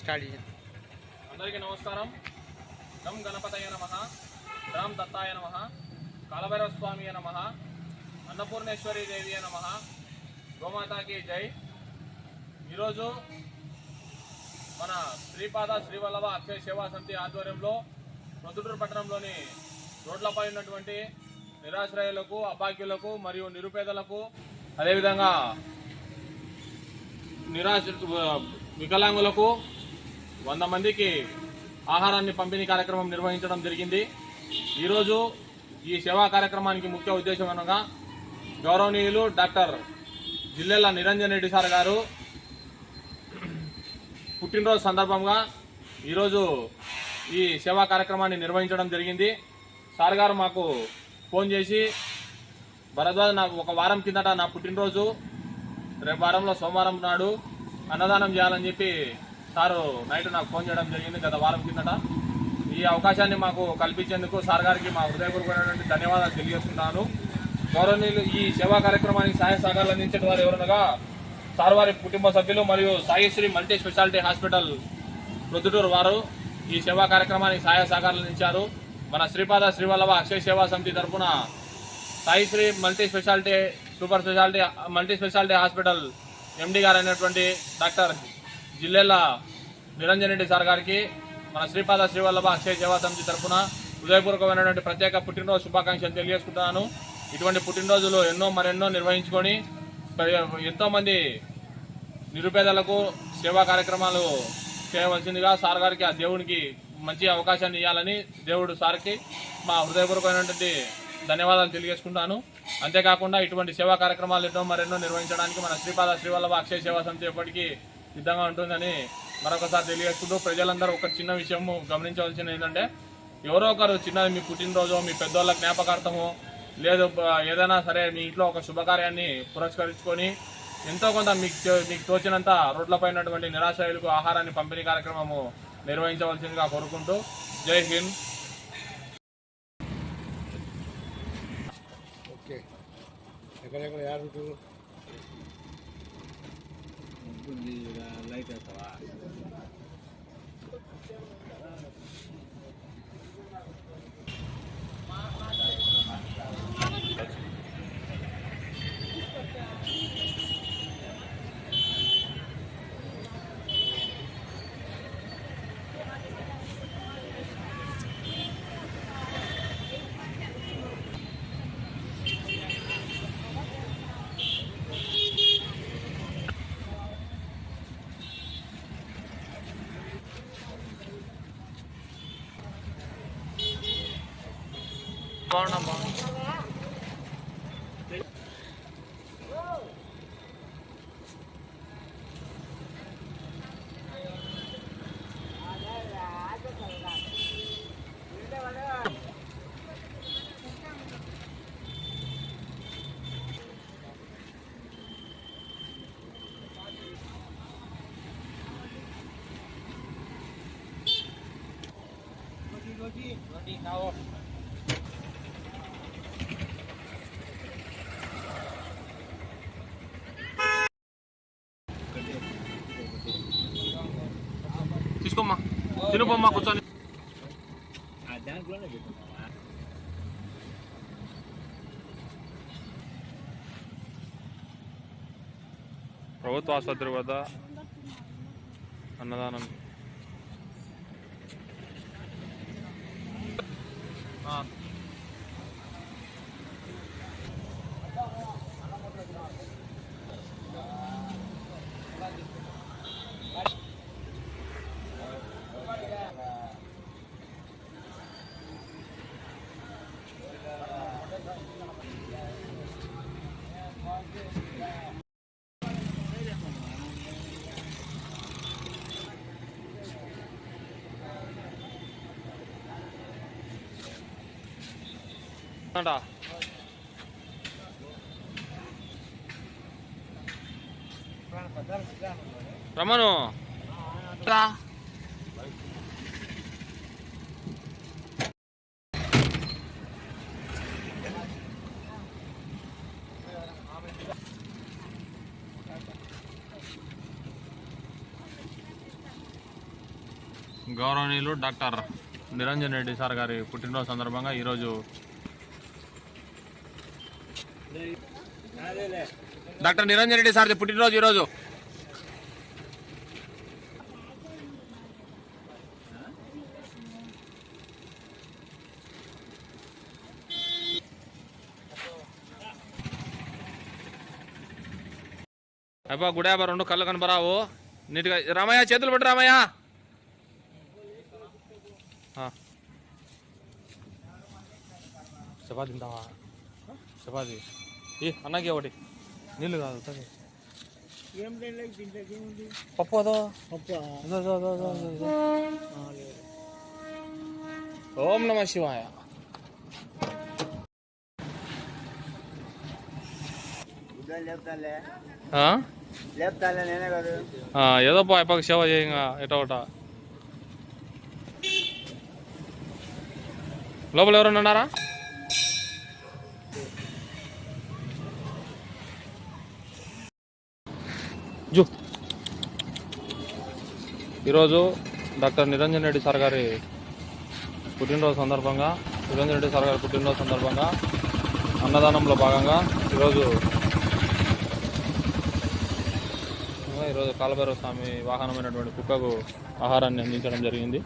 Start చేయండి అందరికీ నమస్కారం. గం గణపతయ నమ రామ్ దత్తాయ నమ కాలభైరవ స్వామి నమ అన్నపూర్ణేశ్వరి దేవి నమ గోమాతాకి జై. ఈరోజు మన శ్రీపాద శ్రీవల్లభ అక్షయ సేవా సమితి ఆధ్వర్యంలో ప్రొద్దుటూరు పట్టణంలోని రోడ్లపై ఉన్నటువంటి నిరాశ్రయులకు అభాగ్యులకు మరియు నిరుపేదలకు అదేవిధంగా నిరాశ వికలాంగులకు వంద మందికి ఆహారాన్ని పంపిణీ కార్యక్రమం నిర్వహించడం జరిగింది. ఈరోజు ఈ సేవా కార్యక్రమానికి ముఖ్య ఉద్దేశం అనగా గౌరవనీయులు డాక్టర్ జిల్లెల నిరంజన్ రెడ్డి సార్ గారు. పుట్టినరోజు సందర్భంగా ఈరోజు ఈ సేవా కార్యక్రమాన్ని నిర్వహించడం జరిగింది. సార్ గారు మాకు ఫోన్ చేసి భరద్వాజ్ నాకు ఒక వారం కిందట నా పుట్టినరోజు. రేపు వారంలో సోమవారం నాడు అన్నదానం చేయాలని చెప్పి సారు నైట్ నాకు ఫోన్ చేయడం జరిగింది గత వారం కిందట. ఈ అవకాశాన్ని మాకు కల్పించేందుకు సార్ గారికి మా హృదయపూర్వకమైనటువంటి ధన్యవాదాలు తెలియజేస్తున్నాను. గౌరవనీయులు ఈ సేవా కార్యక్రమానికి సహాయ సహకారాలు అందించిన వారు ఎవరనగా సార్ వారి కుటుంబ సభ్యులు మరియు Saisri multi speciality hospital Proddatur వారు ఈ సేవా కార్యక్రమానికి సహాయ సహకారాలు అందించారు. మన శ్రీపాద శ్రీవల్లభ అక్షయ సేవా సమితి తరఫున Saisri multi speciality super speciality multi speciality hospital MD గారు అయినటువంటి డాక్టర్ జిల్లెల నిరంజన్ రెడ్డి సార్ గారికి మన శ్రీపాద శ్రీవల్లభ అక్షయ సేవా సమితి తరఫున హృదయపూర్వకమైనటువంటి ప్రత్యేక పుట్టినరోజు శుభాకాంక్షలు తెలియజేసుకుంటున్నాను. ఇటువంటి పుట్టినరోజులు ఎన్నో మరెన్నో నిర్వహించుకొని ఎంతోమంది నిరుపేదలకు సేవా కార్యక్రమాలు చేయవలసిందిగా సార్ గారికి ఆ దేవునికి మంచి అవకాశాన్ని ఇవ్వాలని దేవుడు సార్కి మా హృదయపూర్వకమైనటువంటి ధన్యవాదాలు తెలియజేసుకుంటాను అంతేకాకుండా ఇటువంటి సేవా కార్యక్రమాలు ఎన్నో మరెన్నో నిర్వహించడానికి మన శ్రీపాద శ్రీవల్లభ అక్షయ సేవా సమితి ఎప్పటికీ సిద్ధంగా ఉంటుందని మరొకసారి తెలియజేసుకుంటూ ప్రజలందరూ ఒక చిన్న విషయం గమనించవలసింది ఏంటంటే ఎవరో ఒకరు చిన్నది మీ పుట్టినరోజు మీ పెద్దోళ్ళ జ్ఞాపకార్థము లేదు ఏదైనా సరే మీ ఇంట్లో ఒక శుభకార్యాన్ని పురస్కరించుకొని ఎంతో కొంత మీకు మీకు తోచినంత రోడ్లపై ఉన్నటువంటి నిరాశ్రయులకు ఆహారాన్ని పంపిణీ కార్యక్రమము నిర్వహించవలసిందిగా కోరుకుంటూ జై హింద్. ఓకే. ఎక్కడెక్కడ యారు లైట్ వేస్తావా போனோம்மா Rodinho, Rodinho, now. తీసుకోమ్మా తినుపోమ్మా కూర్చొని ప్రభుత్వ ఆసుపత్రి వద్ద అన్నదానం. ఆ. అంటా రమ్మను రా. గౌరవనీయులు డాక్టర్ నిరంజన్ రెడ్డి సార్ గారి పుట్టినరోజు సందర్భంగా ఈరోజు డాక్టర్ నిరంజన్ రెడ్డి సార్ పుట్టినరోజు ఈరోజు. అబ్బా గుడాబా రెండు కళ్ళు కనబరావు. నీట్గా రామయ్య చేతులు పట్టు రామయ్య. చపాతి తింటావా? చపాతి. ఏ అన్నకి ఒకటి. నీళ్ళు కాదు పప్పు అదో? పప్పు. ఓం నమ శివాయ. ఏదో పో అయిపోక సేవ చేయంగా ఎటో ఒకట. లోపల ఎవరైనా ఉన్నారా? జూ. ఈరోజు డాక్టర్ నిరంజన్ రెడ్డి సార్ గారి పుట్టినరోజు సందర్భంగా నిరంజన్ రెడ్డి సార్ గారి పుట్టినరోజు సందర్భంగా అన్నదానంలో భాగంగా ఈరోజు ఈరోజు కాలభైరవ స్వామి వాహనమైనటువంటి కుక్కకు ఆహారాన్ని అందించడం జరిగింది.